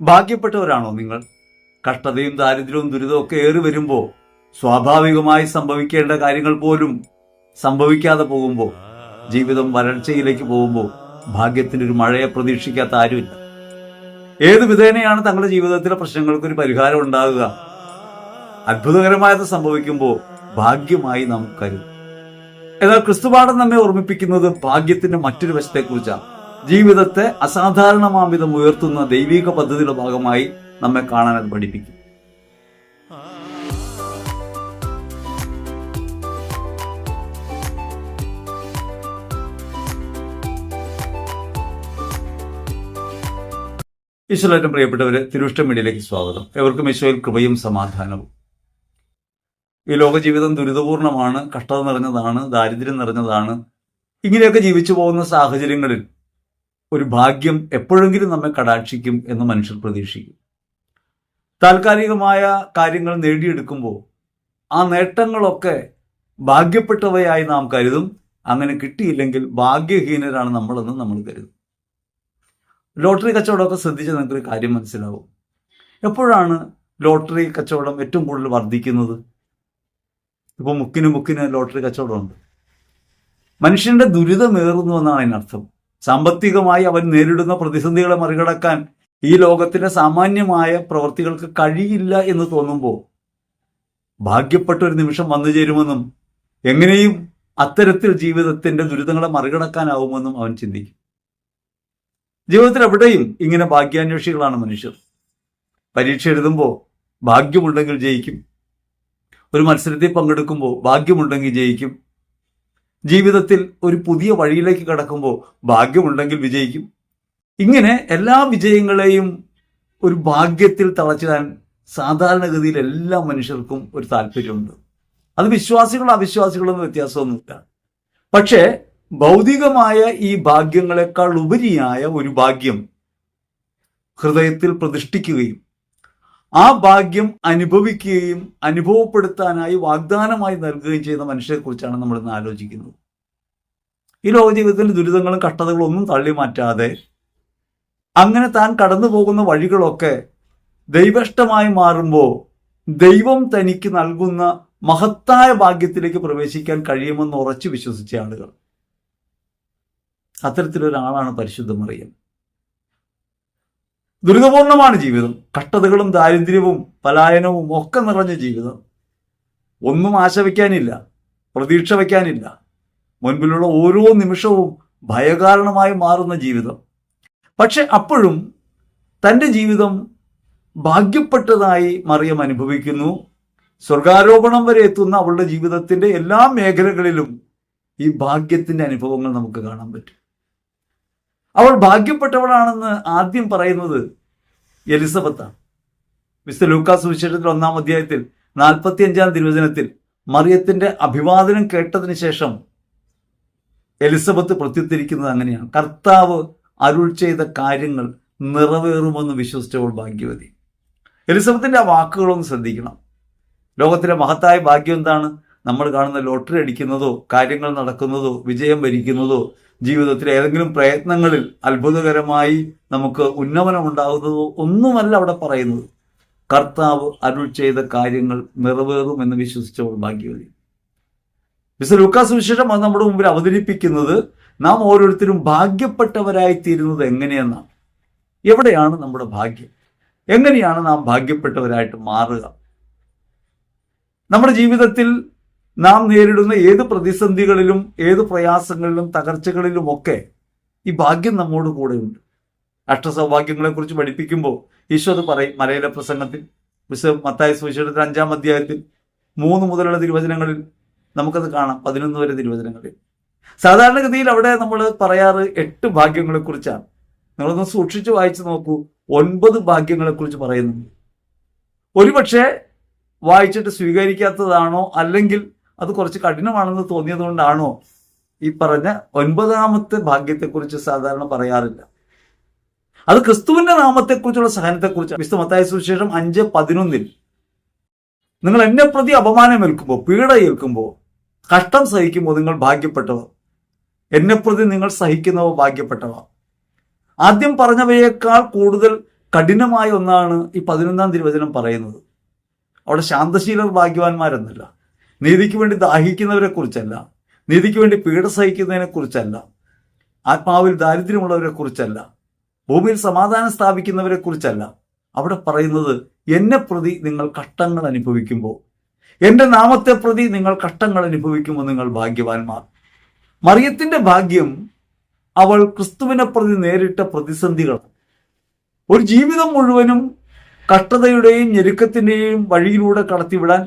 ഭാഗ്യപ്പെട്ടവരാണോ നിങ്ങൾ? കഷ്ടതയും ദാരിദ്ര്യവും ദുരിതവും ഒക്കെ ഏറി വരുമ്പോൾ സ്വാഭാവികമായി സംഭവിക്കേണ്ട കാര്യങ്ങൾ പോലും സംഭവിക്കാതെ പോകുമ്പോൾ ജീവിതം വരൾച്ചയിലേക്ക് പോകുമ്പോൾ ഭാഗ്യത്തിന് ഒരു മഴയെ പ്രതീക്ഷിക്കാത്ത ആരുമില്ല. ഏത് വിധേനയാണ് തങ്ങളുടെ ജീവിതത്തിലെ പ്രശ്നങ്ങൾക്ക് ഒരു പരിഹാരം ഉണ്ടാകുക? അത്ഭുതകരമായത് സംഭവിക്കുമ്പോൾ ഭാഗ്യമായി നാം കരുതും. എന്നാൽ ക്രിസ്തുപാഠം നമ്മെ ഓർമ്മിപ്പിക്കുന്നത് ഭാഗ്യത്തിന്റെ മറ്റൊരു വശത്തെക്കുറിച്ചാണ്. ജീവിതത്തെ അസാധാരണമാംവിധം ഉയർത്തുന്ന ദൈവിക പദ്ധതിയുടെ ഭാഗമായി നമ്മെ കാണാൻ അത് പഠിപ്പിക്കും. ഈശ്വരേറ്റം പ്രിയപ്പെട്ടവരെ തിരുവിഷ്ട മീഡിയയിലേക്ക് സ്വാഗതം. എവർക്കും ഈശോയിൽ കൃപയും സമാധാനവും. ഈ ലോക ജീവിതം ദുരിതപൂർണമാണ് കഷ്ടത നിറഞ്ഞതാണ് ദാരിദ്ര്യം നിറഞ്ഞതാണ്. ഇങ്ങനെയൊക്കെ ജീവിച്ചു പോകുന്ന സാഹചര്യങ്ങളിൽ ഒരു ഭാഗ്യം എപ്പോഴെങ്കിലും നമ്മെ കടാക്ഷിക്കും എന്ന് മനുഷ്യർ പ്രതീക്ഷിക്കും. താൽക്കാലികമായ കാര്യങ്ങൾ നേടിയെടുക്കുമ്പോൾ ആ നേട്ടങ്ങളൊക്കെ ഭാഗ്യപ്പെട്ടവയായി നാം കരുതും. അങ്ങനെ കിട്ടിയില്ലെങ്കിൽ ഭാഗ്യഹീനരാണ് നമ്മളെന്ന് നമ്മൾ കരുതും. ലോട്ടറി കച്ചവടമൊക്കെ ശ്രദ്ധിച്ച് നിങ്ങൾക്കൊരു കാര്യം മനസ്സിലാവും. എപ്പോഴാണ് ലോട്ടറി കച്ചവടം ഏറ്റവും കൂടുതൽ വർദ്ധിക്കുന്നത്? ഇപ്പോൾ മുക്കിന് മുക്കിന് ലോട്ടറി കച്ചവടമുണ്ട്. മനുഷ്യന്റെ ദുരിതമേറുന്നു എന്നാണ് അതിനർത്ഥം. സാമ്പത്തികമായി അവൻ നേരിടുന്ന പ്രതിസന്ധികളെ മറികടക്കാൻ ഈ ലോകത്തിലെ സാമാന്യമായ പ്രവൃത്തികൾക്ക് കഴിയില്ല എന്ന് തോന്നുമ്പോൾ ഭാഗ്യപ്പെട്ട ഒരു നിമിഷം വന്നു ചേരുമെന്നും എങ്ങനെയും അത്തരത്തിൽ ജീവിതത്തിന്റെ ദുരിതങ്ങളെ മറികടക്കാനാവുമെന്നും അവൻ ചിന്തിക്കും. ജീവിതത്തിൽ എവിടെയും ഇങ്ങനെ ഭാഗ്യാന്വേഷികളാണ് മനുഷ്യർ. പരീക്ഷ എഴുതുമ്പോൾ ഭാഗ്യമുണ്ടെങ്കിൽ ജയിക്കും. ഒരു മത്സരത്തിൽ പങ്കെടുക്കുമ്പോൾ ഭാഗ്യമുണ്ടെങ്കിൽ ജയിക്കും. ജീവിതത്തിൽ ഒരു പുതിയ വഴിയിലേക്ക് കടക്കുമ്പോൾ ഭാഗ്യമുണ്ടെങ്കിൽ വിജയിക്കും. ഇങ്ങനെ എല്ലാ വിജയങ്ങളെയും ഒരു ഭാഗ്യത്തിൽ തളച്ചിടാൻ സാധാരണഗതിയിൽ എല്ലാ മനുഷ്യർക്കും ഒരു താല്പര്യമുണ്ട്. അത് വിശ്വാസികളും അവിശ്വാസികളൊന്നും വ്യത്യാസമൊന്നുമില്ല. പക്ഷേ ഭൗതികമായ ഈ ഭാഗ്യങ്ങളെക്കാൾ ഉപരിയായ ഒരു ഭാഗ്യം ഹൃദയത്തിൽ പ്രതിഷ്ഠിക്കുകയും ആ ഭാഗ്യം അനുഭവിക്കുകയും അനുഭവപ്പെടുത്താനായി വാഗ്ദാനമായി നൽകുകയും ചെയ്യുന്ന മനുഷ്യരെക്കുറിച്ചാണ് നമ്മൾ ഇന്ന് ആലോചിക്കുന്നത്. ഈ ലോക ജീവിതത്തിന്റെ ദുരിതങ്ങളും കഷ്ടതകളും ഒന്നും തള്ളി മാറ്റാതെ അങ്ങനെ താൻ കടന്നു പോകുന്ന വഴികളൊക്കെ ദൈവഷ്ടമായി മാറുമ്പോൾ ദൈവം തനിക്ക് നൽകുന്ന മഹത്തായ ഭാഗ്യത്തിലേക്ക് പ്രവേശിക്കാൻ കഴിയുമെന്ന് ഉറച്ചു വിശ്വസിച്ച ആളുകൾ. അത്തരത്തിലൊരാളാണ് പരിശുദ്ധ മറിയം. ദുരിതപൂർണമാണ് ജീവിതം. കഷ്ടതകളും ദാരിദ്ര്യവും പലായനവും ഒക്കെ നിറഞ്ഞ ജീവിതം. ഒന്നും ആശ വയ്ക്കാനില്ല പ്രതീക്ഷ വയ്ക്കാനില്ല. മുൻപിലുള്ള ഓരോ നിമിഷവും ഭയകാരണമായി മാറുന്ന ജീവിതം. പക്ഷെ അപ്പോഴും തന്റെ ജീവിതം ഭാഗ്യപ്പെട്ടതായി മറിയം അനുഭവിക്കുന്നു. സ്വർഗാരോപണം വരെ എത്തുന്ന അവളുടെ ജീവിതത്തിന്റെ എല്ലാ മേഖലകളിലും ഈ ഭാഗ്യത്തിന്റെ അനുഭവങ്ങൾ നമുക്ക് കാണാൻ പറ്റും. അവൾ ഭാഗ്യപ്പെട്ടവളാണെന്ന് ആദ്യം പറയുന്നത് എലിസബത്താണ്. മിസ്റ്റർ ലൂക്കാസ് സുവിശേഷത്തിൽ ഒന്നാം അധ്യായത്തിൽ നാൽപ്പത്തി അഞ്ചാം തിരുവചനത്തിൽ മറിയത്തിന്റെ അഭിവാദനം കേട്ടതിന് ശേഷം എലിസബത്ത് പ്രത്യുദ്ധരിക്കുന്നത് അങ്ങനെയാണ്. കർത്താവ് അരുൾ ചെയ്ത കാര്യങ്ങൾ നിറവേറുമെന്ന് വിശ്വസിച്ചവൾ ഭാഗ്യവതി. എലിസബത്തിന്റെ ആ വാക്കുകളൊന്ന് ശ്രദ്ധിക്കണം. ലോകത്തിലെ മഹത്തായ ഭാഗ്യം എന്താണ്? നമ്മൾ കാണുന്ന ലോട്ടറി അടിക്കുന്നതോ കാര്യങ്ങൾ നടക്കുന്നതോ വിജയം വരിക്കുന്നതോ ജീവിതത്തിലെ ഏതെങ്കിലും പ്രയത്നങ്ങളിൽ അത്ഭുതകരമായി നമുക്ക് ഉന്നമനം ഉണ്ടാകുന്നതോ ഒന്നുമല്ല അവിടെ പറയുന്നത്. കർത്താവ് അരുൾ ചെയ്ത കാര്യങ്ങൾ നിറവേറും എന്ന് വിശ്വസിച്ചവൾ ഭാഗ്യവതി. മിസ്റ്റർ ലൂക്കാസ് വിശേഷം അത് നമ്മുടെ മുമ്പിൽ അവതരിപ്പിക്കുന്നത് നാം ഓരോരുത്തരും ഭാഗ്യപ്പെട്ടവരായി തീരുന്നത് എങ്ങനെയെന്നാണ്. എവിടെയാണ് നമ്മുടെ ഭാഗ്യം? എങ്ങനെയാണ് നാം ഭാഗ്യപ്പെട്ടവരായിട്ട് മാറുക? നമ്മുടെ ജീവിതത്തിൽ നാം നേരിടുന്ന ഏത് പ്രതിസന്ധികളിലും ഏത് പ്രയാസങ്ങളിലും തകർച്ചകളിലുമൊക്കെ ഈ ഭാഗ്യം നമ്മോട് കൂടെയുണ്ട്. അഷ്ടസൗഭാഗ്യങ്ങളെക്കുറിച്ച് പഠിപ്പിക്കുമ്പോൾ ഈശോ അത് പറയും മലയിലെ പ്രസംഗത്തിൽ. വിശ മത്തായ സുവിശേഷത്തിൽ അഞ്ചാം അധ്യായത്തിൽ മൂന്ന് മുതലുള്ള തിരുവചനങ്ങളിൽ നമുക്കത് കാണാം പതിനൊന്ന് വരെ തിരുവചനങ്ങളിൽ. സാധാരണഗതിയിൽ അവിടെ നമ്മൾ പറയാറ് എട്ട് ഭാഗ്യങ്ങളെക്കുറിച്ചാണ്. നിങ്ങളൊന്ന് സൂക്ഷിച്ചു വായിച്ചു നോക്കൂ ഒൻപത് ഭാഗ്യങ്ങളെക്കുറിച്ച് പറയുന്നുണ്ട്. ഒരുപക്ഷെ വായിച്ചിട്ട് സ്വീകരിക്കാത്തതാണോ അല്ലെങ്കിൽ അത് കുറച്ച് കഠിനമാണെന്ന് തോന്നിയത് കൊണ്ടാണോ ഈ പറഞ്ഞ ഒൻപതാമത്തെ ഭാഗ്യത്തെക്കുറിച്ച് സാധാരണ പറയാറില്ല. അത് ക്രിസ്തുവിന്റെ നാമത്തെക്കുറിച്ചുള്ള സഹനത്തെക്കുറിച്ച് വിശുദ്ധ മത്തായ സുവിശേഷം അഞ്ച് പതിനൊന്നിൽ. നിങ്ങൾ എന്നെ പ്രതി അപമാനം ഏൽക്കുമ്പോൾ പീഡ ഏൽക്കുമ്പോൾ കഷ്ടം സഹിക്കുമ്പോൾ നിങ്ങൾ ഭാഗ്യപ്പെട്ടവർ. എന്നെ പ്രതി നിങ്ങൾ സഹിക്കുന്നവ ഭാഗ്യപ്പെട്ടവ ആദ്യം പറഞ്ഞവയേക്കാൾ കൂടുതൽ കഠിനമായ ഒന്നാണ് ഈ പതിനൊന്നാം തിരുവചനം പറയുന്നത്. അവിടെ ശാന്തശീലർ ഭാഗ്യവാന്മാരെന്നല്ല നീതിക്ക് വേണ്ടി ദാഹിക്കുന്നവരെ കുറിച്ചല്ല. നീതിക്ക് വേണ്ടി പീഡ സഹിക്കുന്നതിനെ കുറിച്ചല്ല. ആത്മാവിൽ ദാരിദ്ര്യമുള്ളവരെ കുറിച്ചല്ല. ഭൂമിയിൽ സമാധാനം സ്ഥാപിക്കുന്നവരെ കുറിച്ചല്ല. അവിടെ പറയുന്നത് എന്നെ പ്രതി നിങ്ങൾ കഷ്ടങ്ങൾ അനുഭവിക്കുമ്പോൾ. എന്റെ നാമത്തെ പ്രതി നിങ്ങൾ കഷ്ടങ്ങൾ അനുഭവിക്കുമ്പോൾ നിങ്ങൾ ഭാഗ്യവാന്മാർ. മറിയത്തിന്റെ ഭാഗ്യം അവൾ ക്രിസ്തുവിനെ പ്രതി നേരിട്ട പ്രതിസന്ധികൾ ഒരു ജീവിതം മുഴുവനും കഷ്ടതയുടെയും ഞെരുക്കത്തിന്റെയും വഴിയിലൂടെ കടത്തിവിടാൻ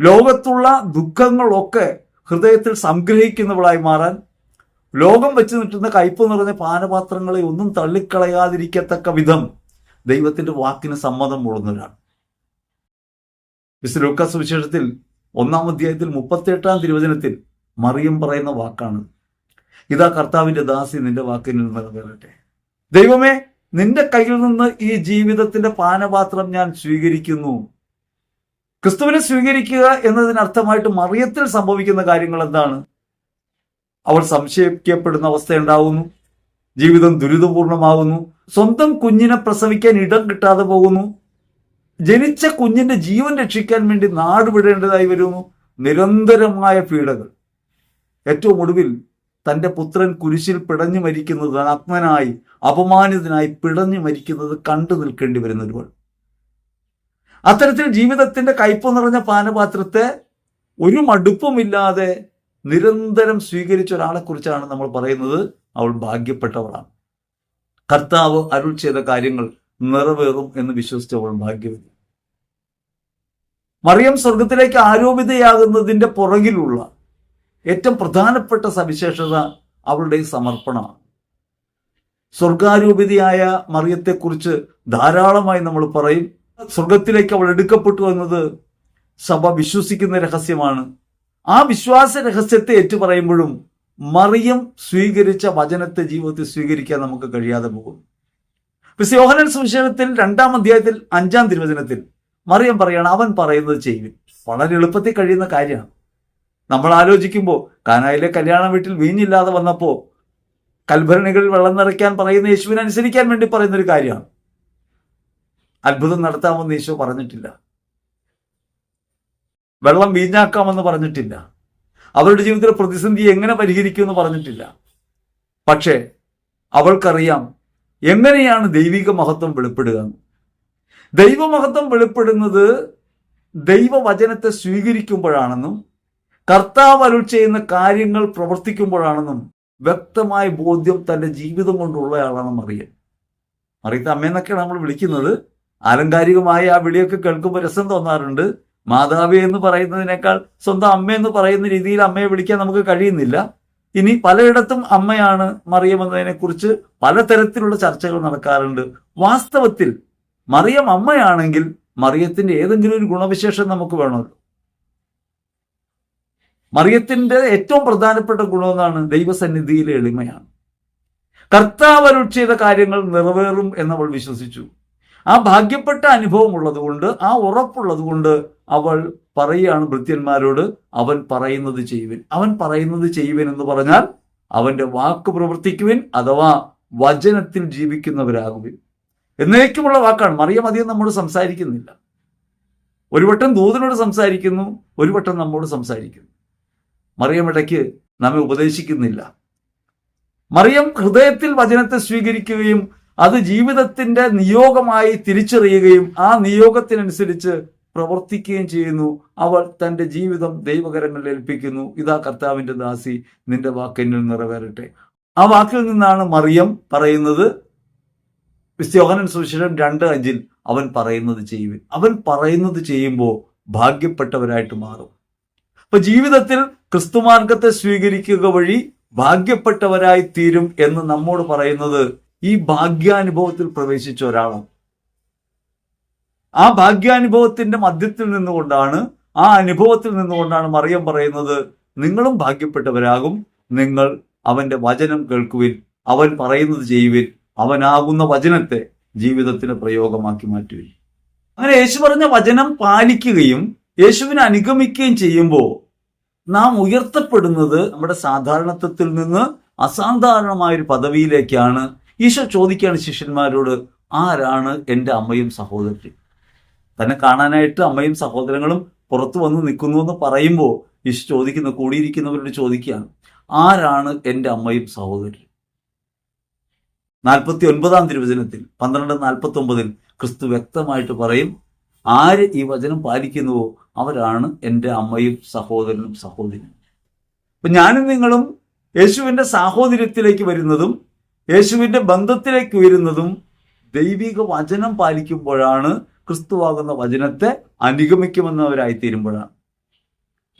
ലോകത്തുള്ള ദുഃഖങ്ങളൊക്കെ ഹൃദയത്തിൽ സംഗ്രഹിക്കുന്നവളായി മാറാൻ ലോകം വെച്ച് നിൽക്കുന്ന കയ്പ് നിറഞ്ഞ പാനപാത്രങ്ങളെ ഒന്നും തള്ളിക്കളയാതിരിക്കത്തക്ക വിധം ദൈവത്തിന്റെ വാക്കിന് സമ്മതം മൂളുന്നവരാണ്. വിശുദ്ധ ലൂക്കാസ് വിശേഷത്തിൽ ഒന്നാം അധ്യായത്തിൽ മുപ്പത്തിയെട്ടാം തിരുവചനത്തിൽ മറിയം പറയുന്ന വാക്കാണ്. ഇതാ കർത്താവിന്റെ ദാസി നിന്റെ വാക്കിൽ നിന്ന് നിറവേറട്ടെ. ദൈവമേ നിന്റെ കയ്യിൽ നിന്ന് ഈ ജീവിതത്തിന്റെ പാനപാത്രം ഞാൻ സ്വീകരിക്കുന്നു. ക്രിസ്തുവിനെ സ്വീകരിക്കുക എന്നതിനർത്ഥമായിട്ട് മറിയത്തിൽ സംഭവിക്കുന്ന കാര്യങ്ങൾ എന്താണ്? അവൾ സംശയിക്കപ്പെടുന്ന അവസ്ഥയുണ്ടാവുന്നു. ജീവിതം ദുരിതപൂർണമാകുന്നു സ്വന്തം കുഞ്ഞിനെ പ്രസവിക്കാൻ ഇടം കിട്ടാതെ പോകുന്നു. ജനിച്ച കുഞ്ഞിന്റെ ജീവൻ രക്ഷിക്കാൻ വേണ്ടി നാടുവിടേണ്ടതായി വരുന്നു. നിരന്തരമായ പീഡകൾ. ഏറ്റവും ഒടുവിൽ തന്റെ പുത്രൻ കുരിശിൽ പിടഞ്ഞു മരിക്കുന്നത് നഗ്നനായി അപമാനിതനായി പിടഞ്ഞു മരിക്കുന്നത് കണ്ടു നിൽക്കേണ്ടി വരുന്ന ഒരുവൾ അത്തരത്തിൽ ജീവിതത്തിന്റെ കയ്പ് നിറഞ്ഞ പാനപാത്രത്തെ ഒരു മടുപ്പുമില്ലാതെ നിരന്തരം സ്വീകരിച്ച ഒരാളെ കുറിച്ചാണ് നമ്മൾ പറയുന്നത്. അവൾ ഭാഗ്യപ്പെട്ടവളാണ്. കർത്താവ് അരുൾ ചെയ്ത കാര്യങ്ങൾ നിറവേറും എന്ന് വിശ്വസിച്ചവൾ ഭാഗ്യവതി. മറിയം സ്വർഗത്തിലേക്ക് ആരോപിതയാകുന്നതിന്റെ പുറകിലുള്ള ഏറ്റവും പ്രധാനപ്പെട്ട സവിശേഷത അവളുടെ സമർപ്പണമാണ്. സ്വർഗാരൂപിതയായ മറിയത്തെക്കുറിച്ച് ധാരാളമായി നമ്മൾ പറയും. സ്വർഗത്തിലേക്ക് അവൾ എടുക്കപ്പെട്ടു എന്നത് സഭ വിശ്വസിക്കുന്ന രഹസ്യമാണ്. ആ വിശ്വാസ രഹസ്യത്തെ ഏറ്റുപറയുമ്പോഴും മറിയം സ്വീകരിച്ച വചനത്തെ ജീവിതത്തിൽ സ്വീകരിക്കാൻ നമുക്ക് കഴിയാതെ പോകും യോഹനൻ സുവിശേഷത്തിൽ രണ്ടാം അധ്യായത്തിൽ അഞ്ചാം തിരുവചനത്തിൽ മറിയം പറയാണ് അവൻ പറയുന്നത് ചെയ്യും. വളരെ എളുപ്പത്തിൽ കഴിയുന്ന കാര്യമാണ്. നമ്മൾ ആലോചിക്കുമ്പോൾ കാനായിലെ കല്യാണ വീട്ടിൽ വീഞ്ഞില്ലാതെ വന്നപ്പോൾ കൽഭരണികളിൽ വെള്ളം നിറയ്ക്കാൻ പറയുന്ന യേശുവിനെ അനുസരിക്കാൻ വേണ്ടി പറയുന്ന ഒരു കാര്യമാണ്. അത്ഭുതം നടത്താമെന്ന് ഈശോ പറഞ്ഞിട്ടില്ല. വെള്ളം വീഞ്ഞാക്കാമെന്ന് പറഞ്ഞിട്ടില്ല. അവരുടെ ജീവിതത്തിലെ പ്രതിസന്ധി എങ്ങനെ പരിഹരിക്കുമെന്ന് പറഞ്ഞിട്ടില്ല. പക്ഷേ അവൾക്കറിയാം എങ്ങനെയാണ് ദൈവിക മഹത്വം വെളിപ്പെടുക. ദൈവമഹത്വം വെളിപ്പെടുന്നത് ദൈവവചനത്തെ സ്വീകരിക്കുമ്പോഴാണെന്നും കർത്താവ് അരുൾ ചെയ്യുന്ന കാര്യങ്ങൾ പ്രവർത്തിക്കുമ്പോഴാണെന്നും വ്യക്തമായ ബോധ്യം തന്റെ ജീവിതം കൊണ്ടുള്ളയാളാണെന്നും അറിയാം. അറിയത്ത അമ്മയെന്നൊക്കെയാണ് നമ്മൾ വിളിക്കുന്നത്. ആലങ്കാരികമായ ആ വിളിയൊക്കെ കേൾക്കുമ്പോൾ രസം തോന്നാറുണ്ട്. മാതാവി എന്ന് പറയുന്നതിനേക്കാൾ സ്വന്തം അമ്മ എന്ന് പറയുന്ന രീതിയിൽ അമ്മയെ വിളിക്കാൻ നമുക്ക് കഴിയുന്നില്ല. ഇനി പലയിടത്തും അമ്മയാണ് മറിയം എന്നതിനെക്കുറിച്ച് പലതരത്തിലുള്ള ചർച്ചകൾ നടക്കാറുണ്ട്. വാസ്തവത്തിൽ മറിയം അമ്മയാണെങ്കിൽ മറിയത്തിന്റെ ഏതെങ്കിലും ഒരു ഗുണവിശേഷം നമുക്ക് വേണമല്ലോ. മറിയത്തിന്റെ ഏറ്റവും പ്രധാനപ്പെട്ട ഗുണമെന്നാണ് ദൈവസന്നിധിയിലെ എളിമയാണ്. കർത്താവ് കാര്യങ്ങൾ നിറവേറും എന്നവൾ വിശ്വസിച്ചു. ആ ഭാഗ്യപ്പെട്ട അനുഭവം ഉള്ളതുകൊണ്ട് ആ ഉറപ്പുള്ളതുകൊണ്ട് അവൾ പറയുകയാണ് ഭൃത്യന്മാരോട് അവൻ പറയുന്നത് ചെയ്യുവിൻ. അവൻ പറയുന്നത് ചെയ്യുവിൻ എന്ന് പറഞ്ഞാൽ അവന്റെ വാക്ക് പ്രവർത്തിക്കുവിൻ അഥവാ വചനത്തിൽ ജീവിക്കുന്നവരാകുവിൻ. എന്നേക്കുമുള്ള വാക്കാണ്. മറിയം അധികം നമ്മോട് സംസാരിക്കുന്നില്ല. ഒരു വട്ടം ദൂതനോട് സംസാരിക്കുന്നു ഒരു വട്ടം നമ്മോട് സംസാരിക്കുന്നു. മറിയം ഇടയ്ക്ക് നമ്മെ ഉപദേശിക്കുന്നില്ല. മറിയം ഹൃദയത്തിൽ വചനത്തെ സ്വീകരിക്കുകയും അത് ജീവിതത്തിന്റെ നിയോഗമായി തിരിച്ചറിയുകയും ആ നിയോഗത്തിനനുസരിച്ച് പ്രവർത്തിക്കുകയും ചെയ്യുന്നു. അവൾ തന്റെ ജീവിതം ദൈവകരങ്ങളിൽ ഏൽപ്പിക്കുന്നു. ഇതാ കർത്താവിന്റെ ദാസി നിന്റെ വാക്കെന്നിൽ നിറവേറട്ടെ. ആ വാക്കിൽ നിന്നാണ് മറിയം പറയുന്നത്. വിശ്വഹനൻ സുവിശേഷം രണ്ട് അഞ്ചിൽ അവൻ പറയുന്നത് ചെയ്യുവിൻ. അവൻ പറയുന്നത് ചെയ്യുമ്പോൾ ഭാഗ്യപ്പെട്ടവരായിട്ട് മാറും. അപ്പൊ ജീവിതത്തിൽ ക്രിസ്തുമാർഗത്തെ സ്വീകരിക്കുക വഴി ഭാഗ്യപ്പെട്ടവരായി തീരും എന്ന് നമ്മോട് പറയുന്നത് ഈ ഭാഗ്യാനുഭവത്തിൽ പ്രവേശിച്ച ഒരാളാണ് ആ ഭാഗ്യാനുഭവത്തിന്റെ മധ്യത്തിൽ നിന്നുകൊണ്ടാണ് ആ അനുഭവത്തിൽ നിന്നുകൊണ്ടാണ് മറിയം പറയുന്നത് നിങ്ങളും ഭാഗ്യപ്പെട്ടവരാകും. നിങ്ങൾ അവന്റെ വചനം കേൾക്കുവിൻ. അവൻ പറയുന്നത് ചെയ്യുവിൻ. അവനാകുന്ന വചനത്തെ ജീവിതത്തിന് പ്രയോഗമാക്കി മാറ്റുവിൻ. അങ്ങനെ യേശു പറഞ്ഞ വചനം പാലിക്കുകയും യേശുവിനെ അനുഗമിക്കുകയും ചെയ്യുമ്പോൾ നാം ഉയർത്തപ്പെടുന്നത് നമ്മുടെ സാധാരണത്വത്തിൽ നിന്ന് അസാധാരണമായ ഒരു പദവിയിലേക്കാണ് ഈശോ ചോദിക്കുകയാണ് ശിഷ്യന്മാരോട് ആരാണ് എന്റെ അമ്മയും സഹോദരി തന്നെ കാണാനായിട്ട് അമ്മയും സഹോദരങ്ങളും പുറത്തു വന്ന് നിൽക്കുന്നു എന്ന് പറയുമ്പോൾ ഈശോ ചോദിക്കുന്ന കൂടിയിരിക്കുന്നവരോട് ചോദിക്കുകയാണ് ആരാണ് എന്റെ അമ്മയും സഹോദരി നാൽപ്പത്തി ഒൻപതാം തിരുവചനത്തിൽ പന്ത്രണ്ട് നാൽപ്പത്തി ഒമ്പതിൽ ക്രിസ്തു വ്യക്തമായിട്ട് പറയും ആര് ഈ വചനം പാലിക്കുന്നുവോ അവരാണ് എന്റെ അമ്മയും സഹോദരനും സഹോദരനും അപ്പൊ ഞാനും നിങ്ങളും യേശുവിന്റെ സാഹോദര്യത്തിലേക്ക് വരുന്നതും യേശുവിന്റെ ബന്ധത്തിലേക്ക് ഉയരുന്നതും ദൈവിക വചനം പാലിക്കുമ്പോഴാണ് ക്രിസ്തുവാകുന്ന വചനത്തെ അനുഗമിക്കുമെന്നവരായി തീരുമ്പോഴാണ്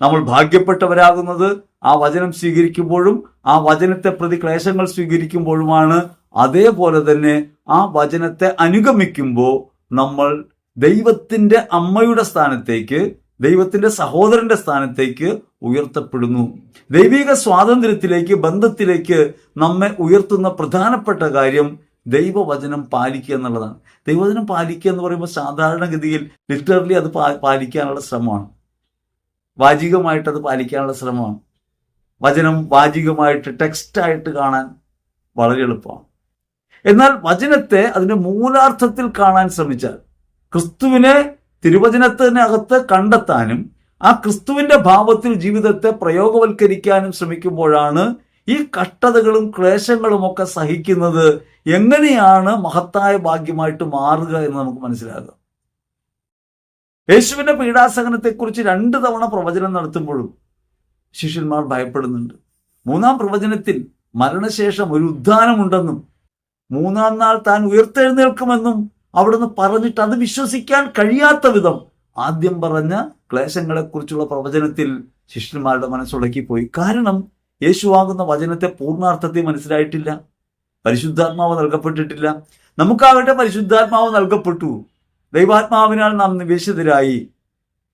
നമ്മൾ ഭാഗ്യപ്പെട്ടവരാകുന്നത് ആ വചനം സ്വീകരിക്കുമ്പോഴും ആ വചനത്തെ പ്രതി ക്ലേശങ്ങൾ സ്വീകരിക്കുമ്പോഴുമാണ്. അതേപോലെ തന്നെ ആ വചനത്തെ അനുഗമിക്കുമ്പോൾ നമ്മൾ ദൈവത്തിന്റെ അമ്മയുടെ സ്ഥാനത്തേക്ക് ദൈവത്തിന്റെ സഹോദരന്റെ സ്ഥാനത്തേക്ക് ഉയർത്തപ്പെടുന്നു. ദൈവിക സ്വാതന്ത്ര്യത്തിലേക്ക് ബന്ധത്തിലേക്ക് നമ്മെ ഉയർത്തുന്ന പ്രധാനപ്പെട്ട കാര്യം ദൈവവചനം പാലിക്കുക എന്നുള്ളതാണ്. ദൈവവചനം പാലിക്കുക എന്ന് പറയുമ്പോൾ സാധാരണഗതിയിൽ ലിറ്ററലി അത് പാലിക്കാനുള്ള ശ്രമമാണ്. വാചികമായിട്ട് അത് പാലിക്കാനുള്ള ശ്രമമാണ്. വചനം വാചികമായിട്ട് ടെക്സ്റ്റായിട്ട് കാണാൻ വളരെ എളുപ്പമാണ്. എന്നാൽ വചനത്തെ അതിന്റെ മൂലാർത്ഥത്തിൽ കാണാൻ ശ്രമിച്ചാൽ ക്രിസ്തുവിനെ തിരുവചനത്തിനകത്ത് കണ്ടെത്താനും ആ ക്രിസ്തുവിന്റെ ഭാവത്തിൽ ജീവിതത്തെ പ്രയോഗവൽക്കരിക്കാനും ശ്രമിക്കുമ്പോഴാണ് ഈ കഷ്ടതകളും ക്ലേശങ്ങളും ഒക്കെ സഹിക്കുന്നത് എങ്ങനെയാണ് മഹത്തായ ഭാഗ്യമായിട്ട് മാറുക എന്ന് നമുക്ക് മനസ്സിലാകും യേശുവിന്റെ പീഡാസഹനത്തെക്കുറിച്ച് രണ്ട് തവണ പ്രവചനം നടത്തുമ്പോഴും ശിഷ്യന്മാർ ഭയപ്പെടുന്നുണ്ട്. മൂന്നാം പ്രവചനത്തിൽ മരണശേഷം ഒരു ഉദ്ധാനമുണ്ടെന്നും മൂന്നാം നാൾ താൻ ഉയർത്തെഴുന്നേൽക്കുമെന്നും അവിടുന്ന് പറഞ്ഞിട്ട് അത് വിശ്വസിക്കാൻ കഴിയാത്ത വിധം ആദ്യം പറഞ്ഞ ക്ലേശങ്ങളെക്കുറിച്ചുള്ള പ്രവചനത്തിൽ ശിഷ്യന്മാരുടെ മനസ്സുടക്കിപ്പോയി കാരണം യേശുവാകുന്ന വചനത്തെ പൂർണാർത്ഥത്തിൽ മനസ്സിലായിട്ടില്ല. പരിശുദ്ധാത്മാവ് നൽകപ്പെട്ടിട്ടില്ല. നമുക്കാകട്ടെ പരിശുദ്ധാത്മാവ് നൽകപ്പെട്ടു. ദൈവാത്മാവിനാൽ നാം നിവേശിതരായി.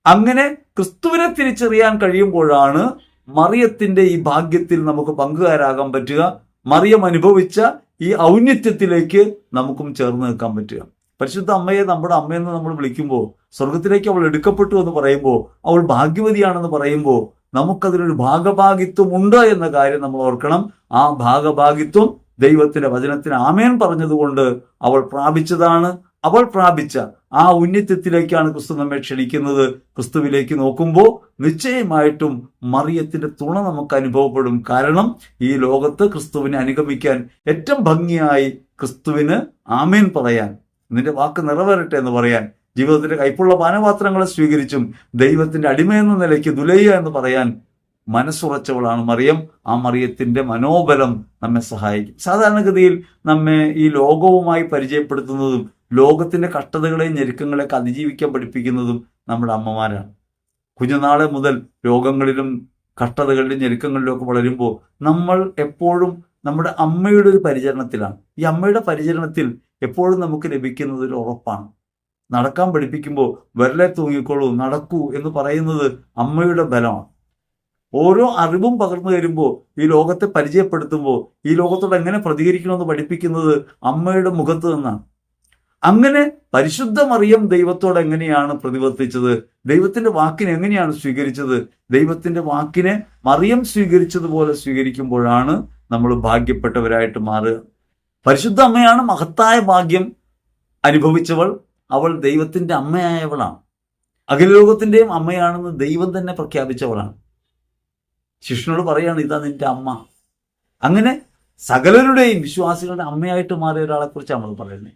അങ്ങനെ ക്രിസ്തുവിനെ തിരിച്ചറിയാൻ കഴിയുമ്പോഴാണ് മറിയത്തിന്റെ ഈ ഭാഗ്യത്തിൽ നമുക്ക് പങ്കുകാരാകാൻ പറ്റുക. മറിയം അനുഭവിച്ച ഈ ഔന്നത്യത്തിലേക്ക് നമുക്കും ചേർന്ന് നിൽക്കാൻ പറ്റുക. പരിശുദ്ധ അമ്മയെ നമ്മുടെ അമ്മയെന്ന് നമ്മൾ വിളിക്കുമ്പോൾ സ്വർഗത്തിലേക്ക് അവൾ എടുക്കപ്പെട്ടു എന്ന് പറയുമ്പോൾ അവൾ ഭാഗ്യവതിയാണെന്ന് പറയുമ്പോൾ നമുക്കതിനൊരു ഭാഗഭാഗിത്വം ഉണ്ട് എന്ന കാര്യം നമ്മൾ ഓർക്കണം. ആ ഭാഗഭാഗിത്വം ദൈവത്തിന്റെ വചനത്തിന് ആമേൻ പറഞ്ഞതുകൊണ്ട് അവൾ പ്രാപിച്ചതാണ്. അവൾ പ്രാപിച്ച ആ ഉന്നത്യത്തിലേക്കാണ് ക്രിസ്തു നമ്മെ ക്ഷണിക്കുന്നത്. ക്രിസ്തുവിലേക്ക് നോക്കുമ്പോൾ നിശ്ചയമായിട്ടും മറിയത്തിന്റെ തുണ നമുക്ക് അനുഭവപ്പെടും. കാരണം ഈ ലോകത്ത് ക്രിസ്തുവിനെ അനുഗമിക്കാൻ ഏറ്റവും ഭംഗിയായി ക്രിസ്തുവിന് ആമേൻ പറയാൻ നിന്റെ വാക്ക് നിറവേറട്ടെ എന്ന് പറയാൻ ജീവിതത്തിന്റെ കൈപ്പുള്ള പാനപാത്രങ്ങളെ സ്വീകരിച്ചും ദൈവത്തിന്റെ അടിമയെന്ന നിലയ്ക്ക് ദുലയ്യ എന്ന് പറയാൻ മനസ്സുറച്ചവളാണ് മറിയം. ആ മറിയത്തിന്റെ മനോബലം നമ്മെ സഹായിക്കും. സാധാരണഗതിയിൽ നമ്മെ ഈ ലോകവുമായി പരിചയപ്പെടുത്തുന്നതും ലോകത്തിന്റെ കഷ്ടതകളെയും ഞെരുക്കങ്ങളെയൊക്കെ അതിജീവിക്കാൻ പഠിപ്പിക്കുന്നതും നമ്മുടെ അമ്മമാരാണ്. കുഞ്ഞുനാളെ മുതൽ രോഗങ്ങളിലും കഷ്ടതകളിലും ഞെരുക്കങ്ങളിലും ഒക്കെ വളരുമ്പോൾ നമ്മൾ എപ്പോഴും നമ്മുടെ അമ്മയുടെ ഒരു പരിചരണത്തിലാണ്. ഈ അമ്മയുടെ പരിചരണത്തിൽ എപ്പോഴും നമുക്ക് ലഭിക്കുന്നത് ഒരു ഉറപ്പാണ്. നടക്കാൻ പഠിപ്പിക്കുമ്പോൾ വിരലെ തൂങ്ങിക്കോളൂ നടക്കൂ എന്ന് പറയുന്നത് അമ്മയുടെ ബലമാണ്. ഓരോ അറിവും പകർന്നു തരുമ്പോൾ ഈ ലോകത്തെ പരിചയപ്പെടുത്തുമ്പോൾ ഈ ലോകത്തോട് എങ്ങനെ പ്രതികരിക്കണമെന്ന് പഠിപ്പിക്കുന്നത് അമ്മയുടെ മുഖത്ത് നിന്നാണ്. അങ്ങനെ പരിശുദ്ധമറിയം ദൈവത്തോട് എങ്ങനെയാണ് പ്രതിവർത്തിച്ചത്? ദൈവത്തിന്റെ വാക്കിനെ എങ്ങനെയാണ് സ്വീകരിച്ചത്? ദൈവത്തിന്റെ വാക്കിനെ മറിയം സ്വീകരിച്ചതുപോലെ സ്വീകരിക്കുമ്പോഴാണ് നമ്മൾ ഭാഗ്യപ്പെട്ടവരായിട്ട് മാറുക. പരിശുദ്ധ അമ്മയാണ് മഹത്തായ ഭാഗ്യം അനുഭവിച്ചവൾ. അവൾ ദൈവത്തിന്റെ അമ്മയായവളാണ്. അഖിലോകത്തിന്റെയും അമ്മയാണെന്ന് ദൈവം തന്നെ പ്രഖ്യാപിച്ചവളാണ്. ശിഷ്യനോട് പറയാണ് ഇതാ നിന്റെ അമ്മ. അങ്ങനെ സകലരുടെയും വിശ്വാസികളുടെ അമ്മയായിട്ട് മാറിയ ഒരാളെക്കുറിച്ച് നമ്മൾ പറയുന്നത്.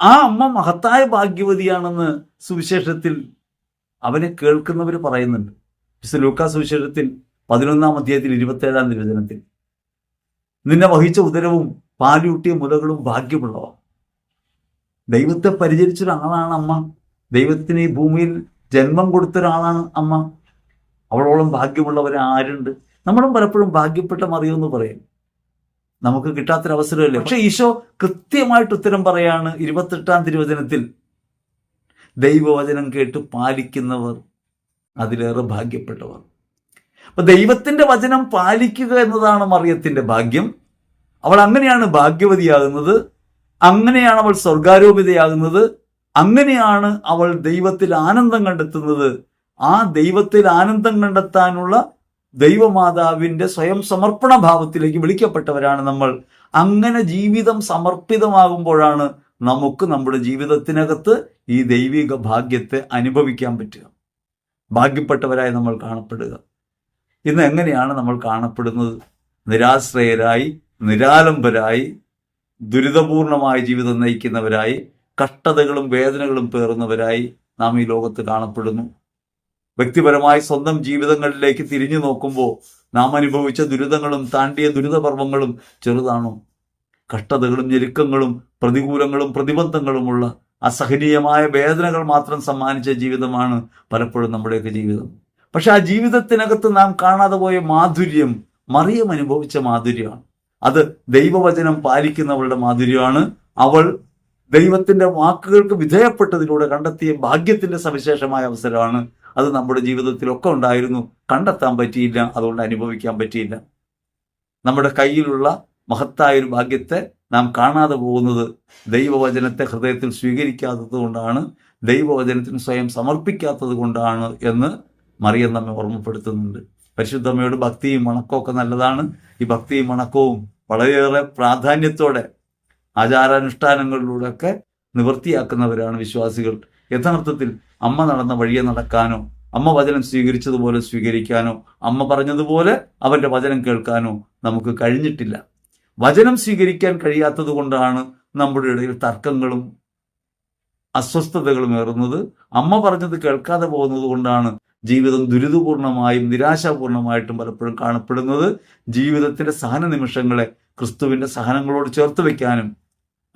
ആ അമ്മ മഹത്തായ ഭാഗ്യവതിയാണെന്ന് സുവിശേഷത്തിൽ അവനെ കേൾക്കുന്നവർ പറയുന്നുണ്ട്. ലൂക്കാ സുവിശേഷത്തിൽ പതിനൊന്നാം അധ്യായത്തിൽ ഇരുപത്തേഴാം നിർവചനത്തിൽ നിന്നെ വഹിച്ച ഉദരവും പാലൂട്ടിയ മുലകളും ഭാഗ്യമുള്ളവ. ദൈവത്തെ പരിചരിച്ച ഒരാളാണ് അമ്മ. ദൈവത്തിന് ഈ ഭൂമിയിൽ ജന്മം കൊടുത്ത ഒരാളാണ് അമ്മ. അവളോളം ഭാഗ്യമുള്ളവർ ആരുണ്ട്? നമ്മളും പലപ്പോഴും ഭാഗ്യപ്പെട്ട മറിയുമെന്ന് പറയും. നമുക്ക് കിട്ടാത്തൊരവസരമല്ലേ? പക്ഷെ ഈശോ കൃത്യമായിട്ട് ഉത്തരം പറയാണ് ഇരുപത്തെട്ടാം തിരുവചനത്തിൽ. ദൈവവചനം കേട്ട് പാലിക്കുന്നവർ അതിലേറെ ഭാഗ്യപ്പെട്ടവർ. അപ്പൊ ദൈവത്തിന്റെ വചനം പാലിക്കുക എന്നതാണ് മറിയത്തിന്റെ ഭാഗ്യം. അവൾ അങ്ങനെയാണ് ഭാഗ്യവതിയാകുന്നത് അങ്ങനെയാണ് അവൾ സ്വർഗാരോപിതയാകുന്നത് അങ്ങനെയാണ് അവൾ ദൈവത്തിൽ ആനന്ദം കണ്ടെത്തുന്നത്. ആ ദൈവത്തിൽ ആനന്ദം കണ്ടെത്താനുള്ള ദൈവമാതാവിന്റെ സ്വയം സമർപ്പണ ഭാവത്തിലേക്ക് വിളിക്കപ്പെട്ടവരാണ് നമ്മൾ. അങ്ങനെ ജീവിതം സമർപ്പിതമാകുമ്പോഴാണ് നമുക്ക് നമ്മുടെ ജീവിതത്തിനകത്ത് ഈ ദൈവിക ഭാഗ്യത്തെ അനുഭവിക്കാൻ പറ്റുക. ഭാഗ്യപ്പെട്ടവരായി നമ്മൾ കാണപ്പെടുക. ഇന്ന് എങ്ങനെയാണ് നമ്മൾ കാണപ്പെടുന്നത്? നിരാശ്രയരായി നിരാലംബരായി ദുരിതപൂർണമായ ജീവിതം നയിക്കുന്നവരായി കഷ്ടതകളും വേദനകളും പേറുന്നവരായി നാം ഈ ലോകത്ത് കാണപ്പെടുന്നു. വ്യക്തിപരമായി സ്വന്തം ജീവിതങ്ങളിലേക്ക് തിരിഞ്ഞു നോക്കുമ്പോൾ നാം അനുഭവിച്ച ദുരിതങ്ങളും താണ്ടിയ ദുരിതപർവങ്ങളും ചെറുതാണോ? കഷ്ടതകളും ഞെരുക്കങ്ങളും പ്രതികൂലങ്ങളും പ്രതിബന്ധങ്ങളുമുള്ള അസഹനീയമായ വേദനകൾ മാത്രം സമ്മാനിച്ച ജീവിതമാണ് പലപ്പോഴും നമ്മുടെയൊക്കെ ജീവിതം. പക്ഷെ ആ ജീവിതത്തിനകത്ത് നാം കാണാതെ പോയ മാധുര്യം മറിയം അനുഭവിച്ച മാധുര്യമാണ്. അത് ദൈവവചനം പാലിക്കുന്നവളുടെ മാധുര്യമാണ്. അവൾ ദൈവത്തിന്റെ വാക്കുകൾക്ക് വിധേയപ്പെട്ടതിലൂടെ കണ്ടെത്തിയ ഭാഗ്യത്തിന്റെ സവിശേഷമായ അവസരമാണ്. അത് നമ്മുടെ ജീവിതത്തിലൊക്കെ ഉണ്ടായിരുന്നു. കണ്ടെത്താൻ പറ്റിയില്ല. അതുകൊണ്ട് അനുഭവിക്കാൻ പറ്റിയില്ല. നമ്മുടെ കയ്യിലുള്ള മഹത്തായ ഒരു ഭാഗ്യത്തെ നാം കാണാതെ പോകുന്നത് ദൈവവചനത്തെ ഹൃദയത്തിൽ സ്വീകരിക്കാത്തത് കൊണ്ടാണ് ദൈവവചനത്തിന് സ്വയം സമർപ്പിക്കാത്തത് കൊണ്ടാണ് എന്ന് മറിയം നമ്മെ ഓർമ്മപ്പെടുത്തുന്നുണ്ട്. പരിശുദ്ധമ്മയോട് ഭക്തിയും വണക്കവും നല്ലതാണ്. ഈ ഭക്തിയും വണക്കവും വളരെയേറെ പ്രാധാന്യത്തോടെ ആചാരാനുഷ്ഠാനങ്ങളിലൂടെയൊക്കെ നിവൃത്തിയാക്കുന്നവരാണ് വിശ്വാസികൾ. യഥാർത്ഥത്തിൽ അമ്മ നടന്ന വഴിയെ നടക്കാനോ അമ്മ വചനം സ്വീകരിച്ചതുപോലെ സ്വീകരിക്കാനോ അമ്മ പറഞ്ഞതുപോലെ അവന്റെ വചനം കേൾക്കാനോ നമുക്ക് കഴിഞ്ഞിട്ടില്ല. വചനം സ്വീകരിക്കാൻ കഴിയാത്തത് കൊണ്ടാണ് നമ്മുടെ ഇടയിൽ തർക്കങ്ങളും അസ്വസ്ഥതകളും ഏറുന്നത്. അമ്മ പറഞ്ഞത് കേൾക്കാതെ പോകുന്നത് കൊണ്ടാണ് ജീവിതം ദുരിതപൂർണമായും നിരാശാപൂർണമായിട്ടും പലപ്പോഴും കാണപ്പെടുന്നത്. ജീവിതത്തിന്റെ സഹന നിമിഷങ്ങളെ ക്രിസ്തുവിന്റെ സഹനങ്ങളോട് ചേർത്ത് വയ്ക്കാനും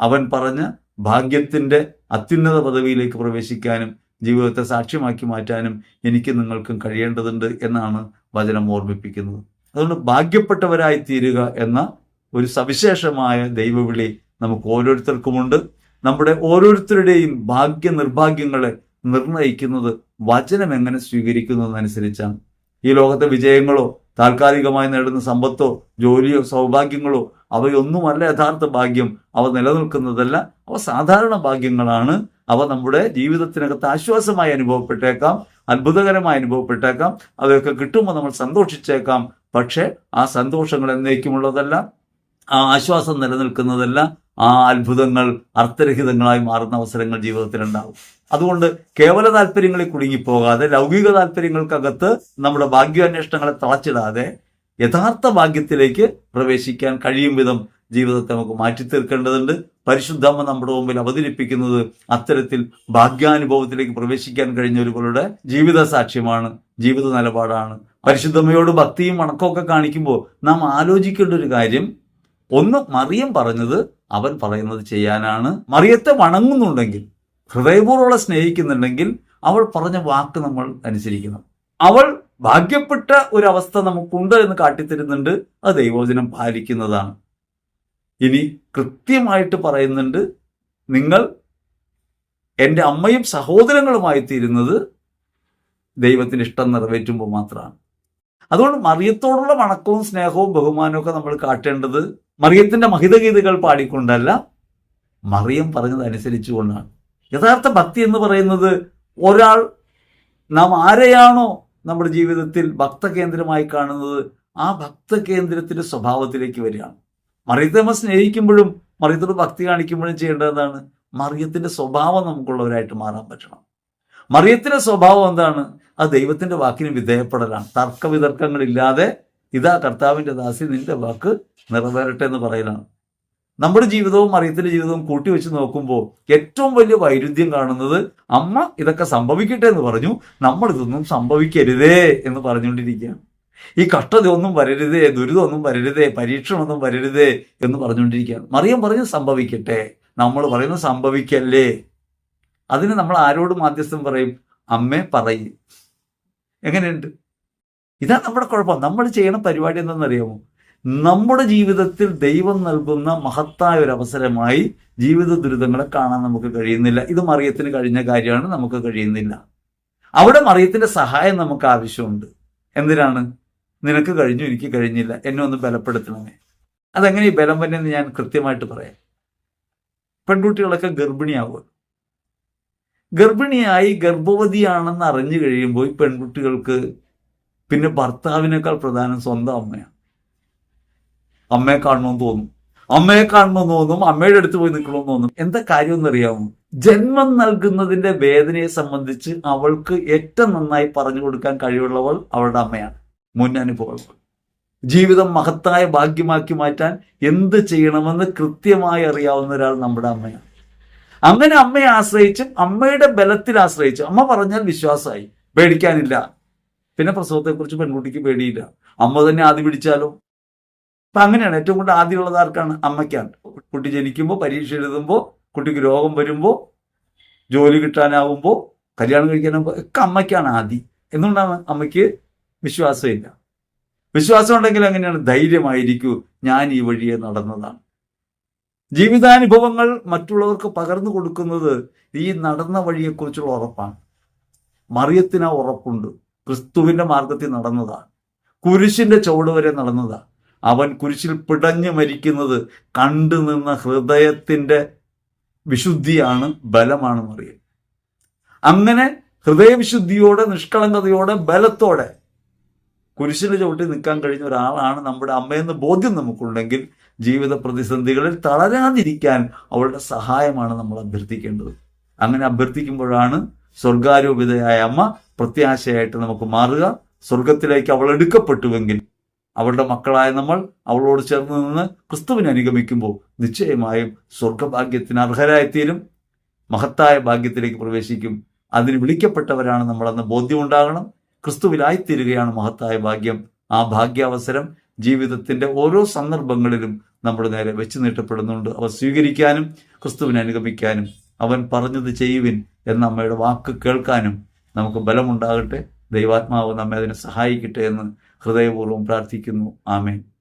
അവൻ പറഞ്ഞ ഭാഗ്യത്തിന്റെ അത്യുന്നത പദവിയിലേക്ക് പ്രവേശിക്കാനും ജീവിതത്തെ സാക്ഷ്യമാക്കി മാറ്റാനും എനിക്ക് നിങ്ങൾക്കും കഴിയേണ്ടതുണ്ട് എന്നാണ് വചനം ഓർമ്മിപ്പിക്കുന്നത്. അതുകൊണ്ട് ഭാഗ്യപ്പെട്ടവരായി തീരുക എന്ന ഒരു സവിശേഷമായ ദൈവവിളി നമുക്ക് ഓരോരുത്തർക്കുമുണ്ട്. നമ്മുടെ ഓരോരുത്തരുടെയും ഭാഗ്യ നിർഭാഗ്യങ്ങളെ നിർണയിക്കുന്നത് വചനം എങ്ങനെ സ്വീകരിക്കുന്നതനുസരിച്ചാണ്. ഈ ലോകത്തെ വിജയങ്ങളോ താൽക്കാലികമായി നേടുന്ന സമ്പത്തോ ജോലിയോ സൗഭാഗ്യങ്ങളോ അവയൊന്നുമല്ല യഥാർത്ഥ ഭാഗ്യം. അവ നിലനിൽക്കുന്നതല്ല. അവ സാധാരണ ഭാഗ്യങ്ങളാണ്. അവ നമ്മുടെ ജീവിതത്തിനകത്ത് ആശ്വാസമായി അനുഭവപ്പെട്ടേക്കാം. അത്ഭുതകരമായി അനുഭവപ്പെട്ടേക്കാം. അവയൊക്കെ കിട്ടുമ്പോൾ നമ്മൾ സന്തോഷിച്ചേക്കാം. പക്ഷേ ആ സന്തോഷങ്ങൾ എന്നേക്കുമുള്ളതല്ല. ആ ആശ്വാസം നിലനിൽക്കുന്നതല്ല. ആ അത്ഭുതങ്ങൾ അർത്ഥരഹിതങ്ങളായി മാറുന്ന അവസരങ്ങൾ ജീവിതത്തിലുണ്ടാവും. അതുകൊണ്ട് കേവല താല്പര്യങ്ങളിൽ കുടുങ്ങിപ്പോകാതെ ലൗകിക താല്പര്യങ്ങൾക്കകത്ത് നമ്മുടെ ഭാഗ്യാന്വേഷണങ്ങളെ തളച്ചിടാതെ യഥാർത്ഥ ഭാഗ്യത്തിലേക്ക് പ്രവേശിക്കാൻ കഴിയും വിധം ജീവിതത്തെ നമുക്ക് മാറ്റി തീർക്കേണ്ടതുണ്ട് പരിശുദ്ധമ്മ നമ്മുടെ മുമ്പിൽ അവതരിപ്പിക്കുന്നത് അത്തരത്തിൽ ഭാഗ്യാനുഭവത്തിലേക്ക് പ്രവേശിക്കാൻ കഴിഞ്ഞവരുടെ ജീവിത സാക്ഷ്യമാണ് ജീവിത നിലപാടാണ്. പരിശുദ്ധമ്മയോട് ഭക്തിയും വണക്കമൊക്കെ കാണിക്കുമ്പോൾ നാം ആലോചിക്കേണ്ട ഒരു കാര്യം ഒന്ന് മറിയം പറഞ്ഞത് അവൻ പറയുന്നത് ചെയ്യാനാണ്. മറിയത്തെ വണങ്ങുന്നുണ്ടെങ്കിൽ ഹൃദയപൂർവം സ്നേഹിക്കുന്നുണ്ടെങ്കിൽ അവൾ പറഞ്ഞ വാക്ക് നമ്മൾ അനുസരിക്കണം. അവൾ ഭാഗ്യപ്പെട്ട ഒരു അവസ്ഥ നമുക്കുണ്ട് എന്ന് കാട്ടിത്തരുന്നുണ്ട്. അത് ദൈവോചനം പാലിക്കുന്നതാണ്. ഇനി കൃത്യമായിട്ട് പറയുന്നുണ്ട് നിങ്ങൾ എന്റെ അമ്മയും സഹോദരങ്ങളുമായി തീരുന്നത് ദൈവത്തിന് ഇഷ്ടം നിറവേറ്റുമ്പോൾ മാത്രമാണ്. അതുകൊണ്ട് മറിയത്തോടുള്ള വണക്കവും സ്നേഹവും ബഹുമാനവും ഒക്കെ നമ്മൾ കാട്ടേണ്ടത് മറിയത്തിന്റെ മഹിതഗീതകൾ പാടിക്കൊണ്ടല്ല മറിയം പറഞ്ഞത് അനുസരിച്ചുകൊണ്ടാണ്. യഥാർത്ഥ ഭക്തി എന്ന് പറയുന്നത് ഒരാൾ നാം ആരെയാണോ നമ്മുടെ ജീവിതത്തിൽ ഭക്തകേന്ദ്രമായി കാണുന്നത് ആ ഭക്തകേന്ദ്രത്തിന്റെ സ്വഭാവത്തിലേക്ക് വരികയാണ്. മറിയത്തെ നമ്മൾ സ്നേഹിക്കുമ്പോഴും മറിയത്തോട് ഭക്തി കാണിക്കുമ്പോഴും ചെയ്യേണ്ടതാണ് മറിയത്തിന്റെ സ്വഭാവം നമുക്കുള്ളവരായിട്ട് മാറാൻ പറ്റണം. മറിയത്തിന്റെ സ്വഭാവം എന്താണ്? അത് ദൈവത്തിന്റെ വാക്കിന് വിധേയപ്പെടലാണ്. തർക്ക വിതർക്കങ്ങളില്ലാതെ ഇതാ കർത്താവിന്റെ ദാസി നിന്റെ വാക്ക് നിറവേറട്ടെ എന്ന് പറയലാണ് നമ്മുടെ ജീവിതവും മറിയത്തിന്റെ ജീവിതവും കൂട്ടി വെച്ച് നോക്കുമ്പോൾ ഏറ്റവും വലിയ വൈരുദ്ധ്യം കാണുന്നത് അമ്മ ഇതൊക്കെ സംഭവിക്കട്ടെ എന്ന് പറഞ്ഞു നമ്മൾ ഇതൊന്നും സംഭവിക്കരുതേ എന്ന് പറഞ്ഞുകൊണ്ടിരിക്കുകയാണ്. ഈ കഷ്ടതയൊന്നും വരരുതേ ദുരിതമൊന്നും വരരുതേ പരീക്ഷണമൊന്നും വരരുതേ എന്ന് പറഞ്ഞുകൊണ്ടിരിക്കുകയാണ്. മറിയം പറഞ്ഞു സംഭവിക്കട്ടെ. നമ്മൾ പറയുന്നത് സംഭവിക്കല്ലേ? അതിന് നമ്മൾ ആരോട് മാധ്യസ്ഥം പറയും? അമ്മേ പറയും. എങ്ങനെയുണ്ട്? ഇതാ നമ്മുടെ കുഴപ്പം. നമ്മൾ ചെയ്യണ പരിപാടി എന്താണെന്നറിയാമോ? നമ്മുടെ ജീവിതത്തിൽ ദൈവം നൽകുന്ന മഹത്തായ ഒരു അവസരമായി ജീവിത ദുരിതങ്ങളെ കാണാൻ നമുക്ക് കഴിയുന്നില്ല. ഇത് മറിയത്തിന് കഴിഞ്ഞ കാര്യമാണ് നമുക്ക് കഴിയുന്നില്ല. അവിടെ മറിയത്തിന്റെ സഹായം നമുക്ക് ആവശ്യമുണ്ട്. എന്തിനാണ്? നിനക്ക് കഴിഞ്ഞു എനിക്ക് കഴിഞ്ഞില്ല. എന്നെ ഒന്ന് ബലപ്പെടുത്തണമേ. അതെങ്ങനെ ഈ ബലം വന്നെന്ന് ഞാൻ കൃത്യമായിട്ട് പറയാം. പെൺകുട്ടികളൊക്കെ ഗർഭിണിയാവുക ഗർഭിണിയായി ഗർഭവതിയാണെന്ന് അറിഞ്ഞു കഴിയുമ്പോൾ പെൺകുട്ടികൾക്ക് പിന്നെ ഭർത്താവിനേക്കാൾ പ്രധാനം സ്വന്തം അമ്മയാണ്. അമ്മയെ കാണണമെന്ന് തോന്നും. അമ്മയെ കാണണമെന്ന് തോന്നും അമ്മയുടെ അടുത്ത് പോയി നിൽക്കണമെന്ന് തോന്നും. എന്താ കാര്യം എന്നറിയാമോ ജന്മം നൽകുന്നതിന്റെ വേദനയെ സംബന്ധിച്ച് അവൾക്ക് ഏറ്റവും നന്നായി പറഞ്ഞു കൊടുക്കാൻ കഴിവുള്ളവൾ അവളുടെ അമ്മയാണ്. മുൻ അനുഭവങ്ങൾ ജീവിതം മഹത്തായ ഭാഗ്യമാക്കി മാറ്റാൻ എന്ത് ചെയ്യണമെന്ന് കൃത്യമായി അറിയാവുന്ന ഒരാൾ നമ്മുടെ അമ്മയാണ്. അങ്ങനെ അമ്മയെ ആശ്രയിച്ച് അമ്മയുടെ ബലത്തിൽ ആശ്രയിച്ച് അമ്മ പറഞ്ഞാൽ വിശ്വാസമായി. പേടിക്കാനില്ല. പിന്നെ പ്രസവത്തെക്കുറിച്ച് പെൺകുട്ടിക്ക് പേടിയില്ല. അമ്മ തന്നെ ആദ്യം പിടിച്ചാലോ അപ്പൊ അങ്ങനെയാണ് ഏറ്റവും കൂടുതൽ ആദ്യമുള്ളത് ആർക്കാണ്? അമ്മയ്ക്കാണ്. കുട്ടി ജനിക്കുമ്പോൾ പരീക്ഷ എഴുതുമ്പോൾ കുട്ടിക്ക് രോഗം വരുമ്പോൾ ജോലി കിട്ടാനാവുമ്പോൾ കല്യാണം കഴിക്കാനാകുമ്പോൾ ഒക്കെ അമ്മയ്ക്കാണ് ആദി. എന്തുകൊണ്ടാണ് അമ്മയ്ക്ക് വിശ്വാസമില്ല? വിശ്വാസം ഉണ്ടെങ്കിൽ അങ്ങനെയാണ് ധൈര്യമായിരിക്കൂ ഞാൻ ഈ വഴിയെ നടന്നതാണ്. ജീവിതാനുഭവങ്ങൾ മറ്റുള്ളവർക്ക് പകർന്നു കൊടുക്കുന്നത് ഈ നടന്ന വഴിയെക്കുറിച്ചുള്ള ഉറപ്പാണ്. മറിയത്തിന് ആ ഉറപ്പുണ്ട്. ക്രിസ്തുവിന്റെ മാർഗത്തിൽ നടന്നതാണ്. കുരിശിന്റെ ചുവട് വരെ നടന്നതാണ്. അവൻ കുരിശിൽ പിടഞ്ഞു മരിക്കുന്നത് കണ്ടു നിന്ന ഹൃദയത്തിന്റെ വിശുദ്ധിയാണ് ബലമാണ് മറിയം അങ്ങനെ ഹൃദയവിശുദ്ധിയോടെ നിഷ്കളങ്കതയോടെ ബലത്തോടെ കുരിശിന്റെ ചവിട്ടി നിൽക്കാൻ കഴിഞ്ഞ ഒരാളാണ് നമ്മുടെ അമ്മയെന്ന് ബോധ്യം നമുക്കുണ്ടെങ്കിൽ ജീവിത പ്രതിസന്ധികളിൽ തളരാതിരിക്കാൻ അവളുടെ സഹായമാണ് നമ്മൾ അഭ്യർത്ഥിക്കേണ്ടത്. അങ്ങനെ അഭ്യർത്ഥിക്കുമ്പോഴാണ് സ്വർഗാരൂപിതയായ അമ്മ പ്രത്യാശയായിട്ട് നമുക്ക് മാറുക. സ്വർഗത്തിലേക്ക് അവൾ എടുക്കപ്പെട്ടുവെങ്കിൽ അവളുടെ മക്കളായ നമ്മൾ അവളോട് ചേർന്ന് നിന്ന് ക്രിസ്തുവിനെ അനുഗമിക്കുമ്പോൾ നിശ്ചയമായും സ്വർഗഭാഗ്യത്തിന് അർഹരായിത്തീരും. മഹത്തായ ഭാഗ്യത്തിലേക്ക് പ്രവേശിക്കും. അതിന് വിളിക്കപ്പെട്ടവരാണ് നമ്മളെന്ന് ബോധ്യമുണ്ടാകണം. ക്രിസ്തുവിലായിത്തീരുകയാണ് മഹത്തായ ഭാഗ്യം. ആ ഭാഗ്യാവസരം ജീവിതത്തിന്റെ ഓരോ സന്ദർഭങ്ങളിലും നമ്മുടെ നേരെ വെച്ച് നീട്ടപ്പെടുന്നുണ്ട്. അവ സ്വീകരിക്കാനും ക്രിസ്തുവിനെ അനുഗമിക്കാനും അവൻ പറഞ്ഞത് ചെയ്യുവിൻ എന്ന അമ്മയുടെ വാക്ക് കേൾക്കാനും നമുക്ക് ബലമുണ്ടാകട്ടെ. ദൈവാത്മാവ് നമ്മെ അതിനെ സഹായിക്കട്ടെ എന്ന് ഹൃദയപൂർവം പ്രാർത്ഥിക്കുന്നു. ആമേൻ.